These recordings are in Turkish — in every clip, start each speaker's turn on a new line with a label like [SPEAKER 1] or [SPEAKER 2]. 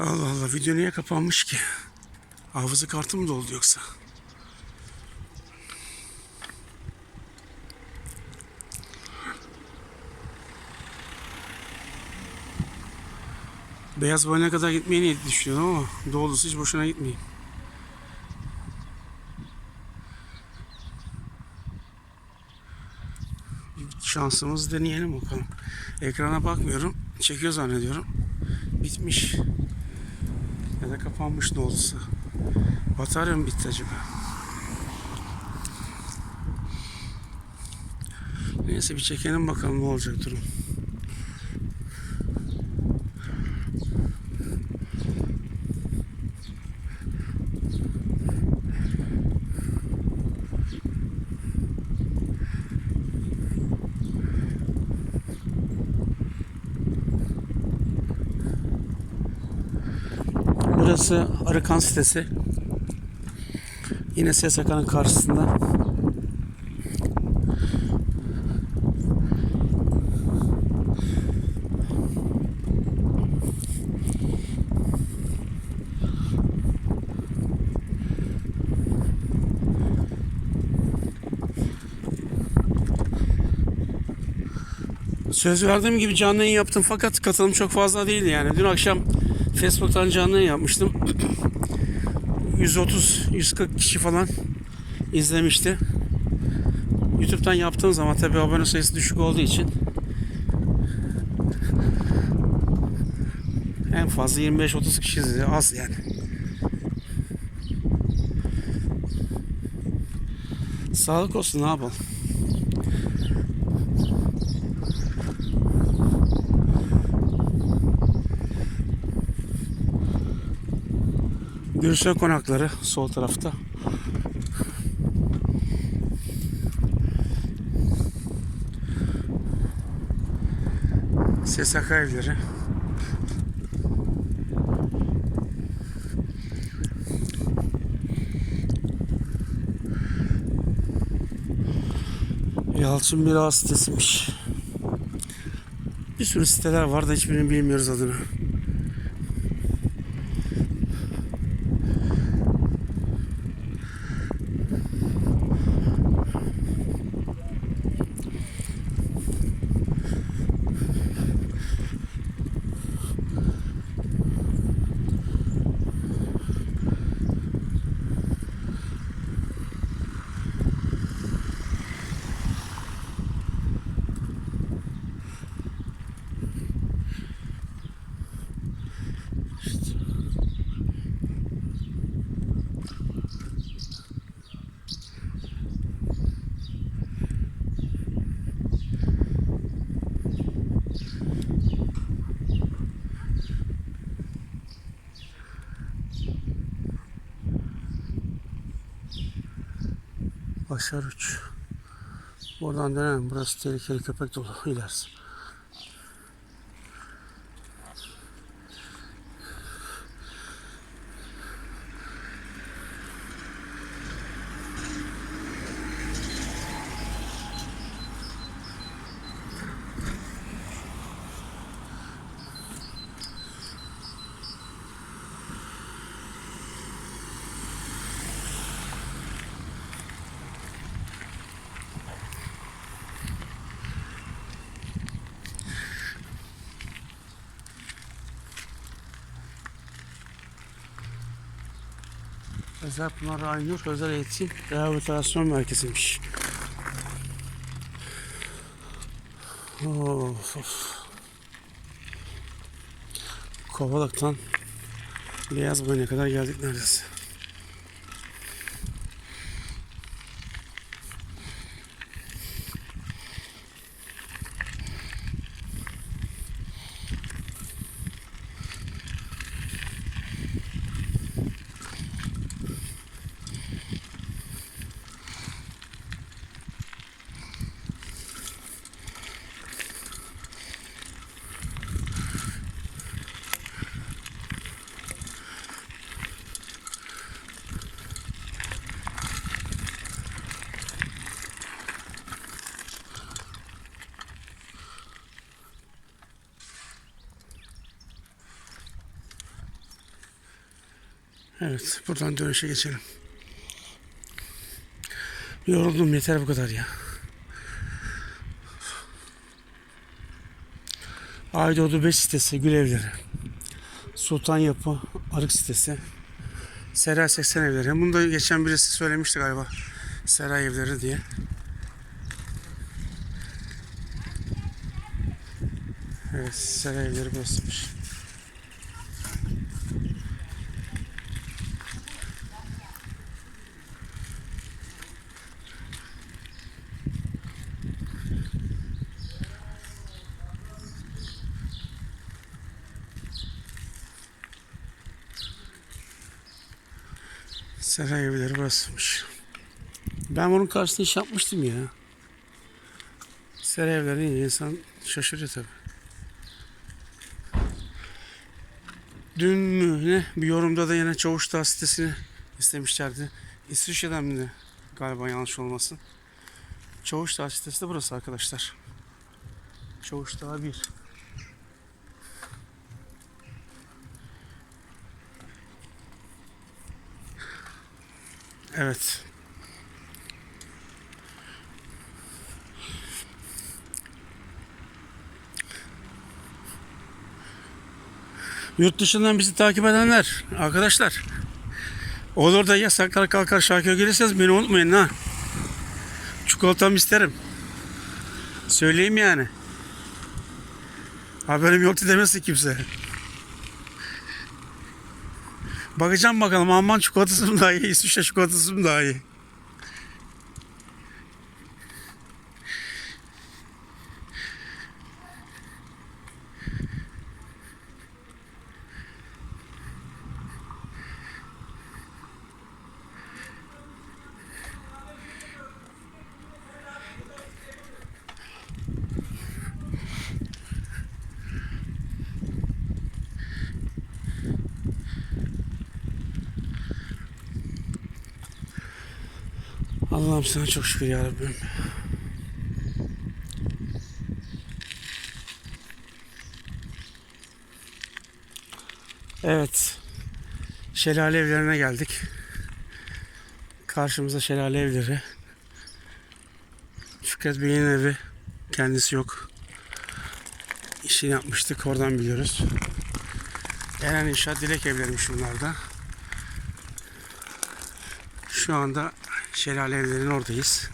[SPEAKER 1] Allah Allah video niye kapanmış ki? Hafıza kartı mı doldu yoksa? Beyaz boyuna kadar gitmeyi niyet düşünüyorum ama doğrusu hiç boşuna gitmeyeyim. Şansımızı deneyelim bakalım. Ekrana bakmıyorum. Çekiyor zannediyorum. Bitmiş. Da kapanmış ne olursa. Batarya mı bitti acaba? Neyse bir çekelim bakalım ne olacak durum. Burası Arıkan sitesi. Yine SSK'nın karşısında. Söz verdiğim gibi canlı yayın yaptım fakat katılım çok fazla değildi yani. Dün akşam Facebook'tan canlı yayın yapmıştım. 130-140 kişi falan izlemişti. YouTube'dan yaptığım zaman tabi abone sayısı düşük olduğu için en fazla 25-30 kişi izledi. Az yani. Sağlık olsun ne yapalım. Gürsel konakları sol tarafta. SSK evleri. Yalçın bir ağ sitesiymiş. Bir sürü siteler var da hiçbirini bilmiyoruz adını. Başar 3. Buradan dönelim. Burası tehlikeli köpek dolu ilerisi. Özel Pınar Aynur Özel Eğitim Rehabilitasyon Merkezi'ymiş. Of, of. Kovalık'tan Beyaz Boyun'a kadar geldik neredeyse. Evet buradan dönüşe geçelim. Yoruldum yeter bu kadar ya. Aydoğdu 5 sitesi Gül Evleri. Sultan Yapı Arık sitesi. Seray 80 evleri. Bunu da geçen birisi söylemişti galiba. Seray evleri diye. Evet, Seray evleri burasıymış. Seray evleri burasıymış. Ben bunun karşısında iş yapmıştım ya. Seray evleri insan şaşırıyor tabii. Dün mü ne bir yorumda da yine Çavuş sitesini istemişlerdi. İsviçre'den mi galiba yanlış olmasın. Çavuş sitesi de burası arkadaşlar. Çavuş Dağı 1. Evet. Yurt dışından bizi takip edenler, arkadaşlar. Olur da yasaklar kalkar şarkıya gelirseniz beni unutmayın ha. Çikolatamı isterim. Söyleyeyim yani. Haberim yoktu demesin kimse. Bakacağım bakalım Alman çikolatası mı daha iyi, İsviçre çikolatası mı daha iyi? Allah'ım sana çok şükür ya Rabbim. Evet. Şelale evlerine geldik. Karşımızda şelale evleri. Fikret Bey'in evi. Kendisi yok. İşini yapmıştık. Oradan biliyoruz. Eren İnşaat Dilek evleriymiş bunlar da. Şu anda Şelale evlerinin oradayız.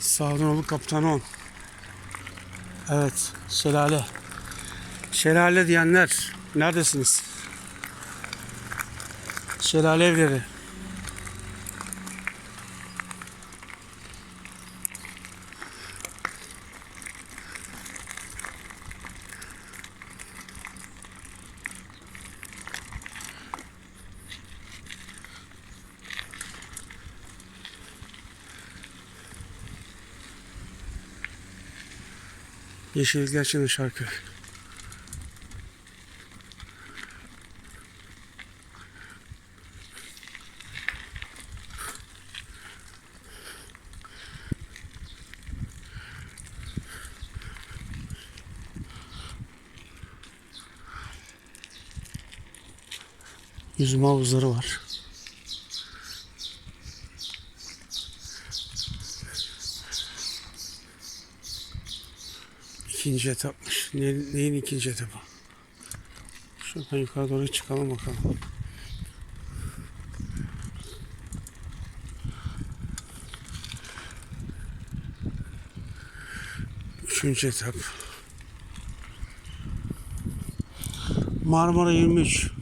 [SPEAKER 1] Sağdunoğlu Kaptan 10. Evet, şelale. Şelale diyenler neredesiniz? Şelale evleri. Yeşillikler için şarkı. Yüzme havuzları var. İkinci etapmış. Ne, neyin ikinci etapı? Şuradan yukarı doğru çıkalım bakalım. Üçüncü etap. Marmara 23.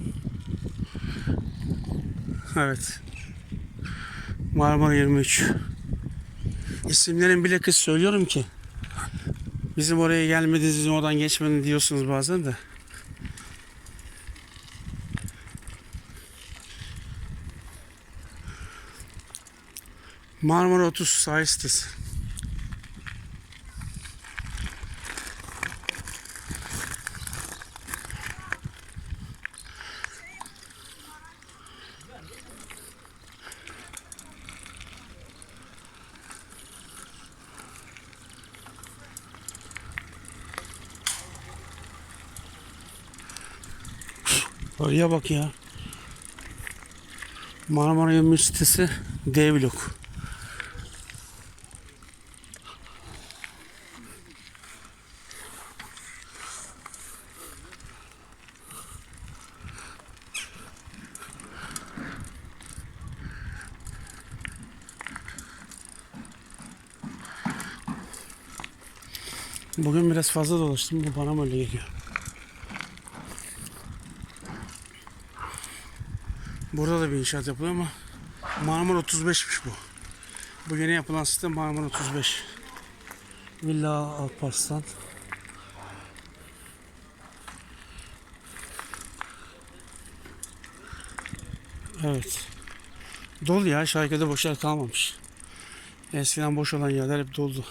[SPEAKER 1] Evet. Marmara 23. İsimlerin bile kız söylüyorum ki. Bizim oraya gelmediniz, bizim oradan geçmediniz diyorsunuz bazen de. Marmara 30 sahil Oraya bak ya. Marmara Yemir sitesi D blok. Bugün biraz fazla dolaştım. Bu bana böyle geliyor. Burada da bir inşaat yapılıyor ama Marmara 35'miş bu. Bu yeni yapılan site Marmara 35. Villa Alparslan. Evet. Dolu ya. Şarkıda boş yer kalmamış. Eskiden boş olan yerler hep doldu.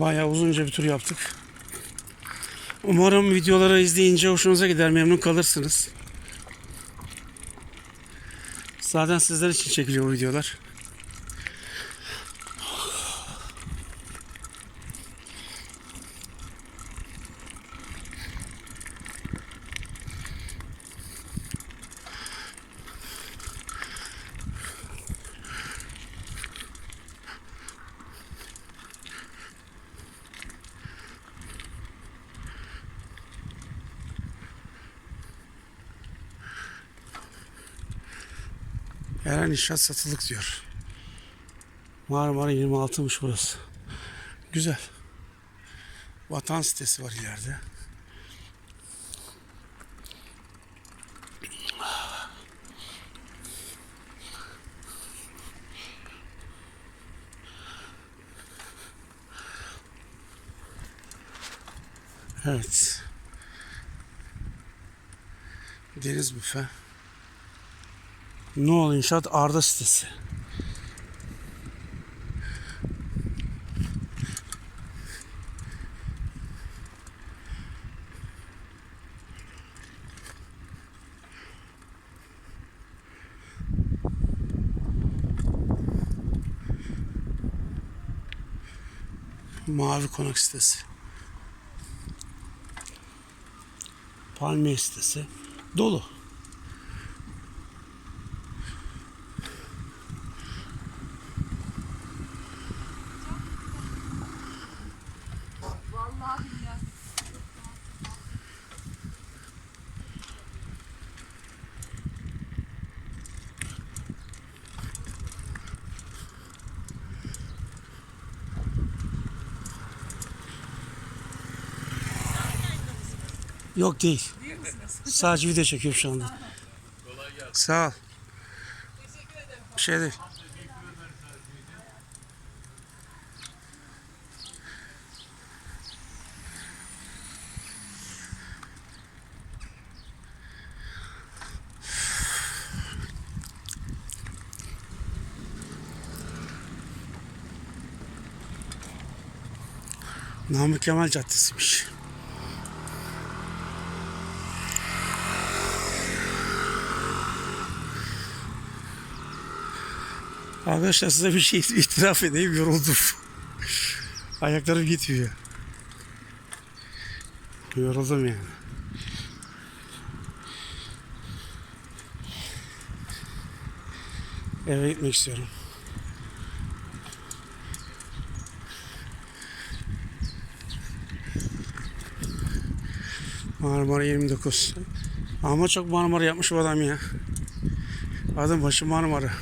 [SPEAKER 1] Bayağı uzunca bir tur yaptık. Umarım videoları izleyince hoşunuza gider, memnun kalırsınız. Zaten sizler için çekiliyor videolar. Eren İnşaat satılık diyor. Marmara 26'mış burası. Güzel. Vatan sitesi var ileride. Evet. Deniz büfe. Noel İnşaat Arda sitesi. Mavi Konak sitesi. Palmiye sitesi. Dolu. Yok değil. Sadece video çekiyorum şu anda. Sağ ol. Bir şey değil. Namık Kemal Caddesi'ymiş. Arkadaşlar size bir şey itiraf edeyim yoruldum. Ayaklarım gitmiyor. Yoruldum yani. Eve gitmek istiyorum. Marmara 29. Ama çok Marmara yapmış bu adam ya. Adım başı Marmara.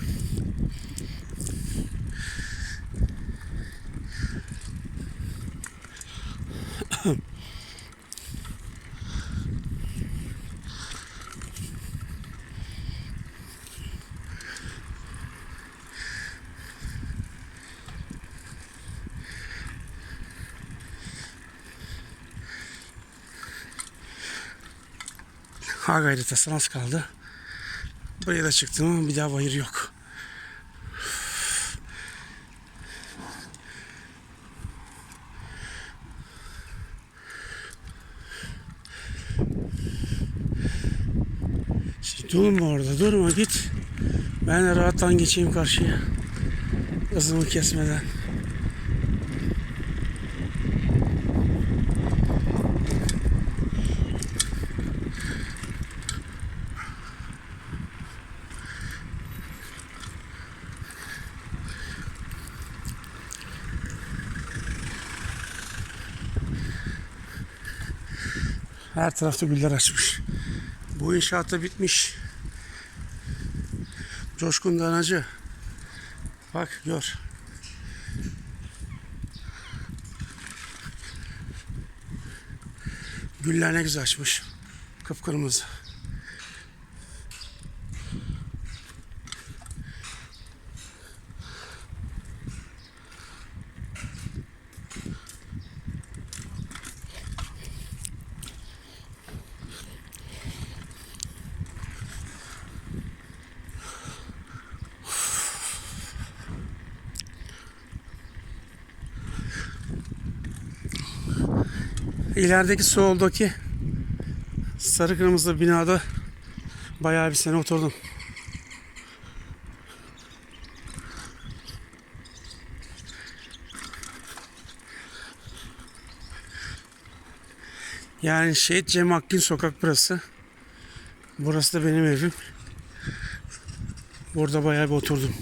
[SPEAKER 1] Ha gayretası az kaldı. Buraya da çıktım bir daha bayır yok. Durma orada durma git. Ben de rahattan geçeyim karşıya. Hızımı kesmeden. Her tarafta güller açmış. Bu inşaat da bitmiş. Coşkun Danacı. Bak gör. Güller ne güzel açmış. Kıpkırmızı. İlerideki soldaki sarı kırmızı binada bayağı bir sene oturdum. Yani Şehit Cem Akgün sokak burası. Burası da benim evim. Burada bayağı bir oturdum.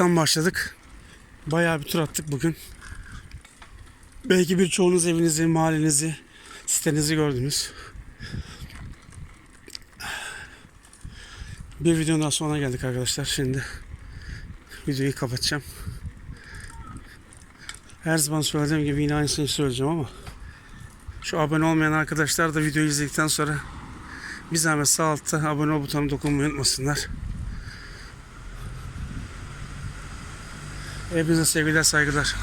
[SPEAKER 1] Kovalıktan başladık. Bayağı bir tur attık bugün. Belki birçoğunuz evinizi, mahallenizi, sitenizi gördünüz. Bir videonun daha sonuna geldik arkadaşlar. Şimdi videoyu kapatacağım. Her zaman söylediğim gibi yine aynısını söyleyeceğim ama şu abone olmayan arkadaşlar da videoyu izledikten sonra bir zahmet sağ altta abone ol butonuna dokunmayı unutmasınlar. Hepinize sevgiler, saygılar.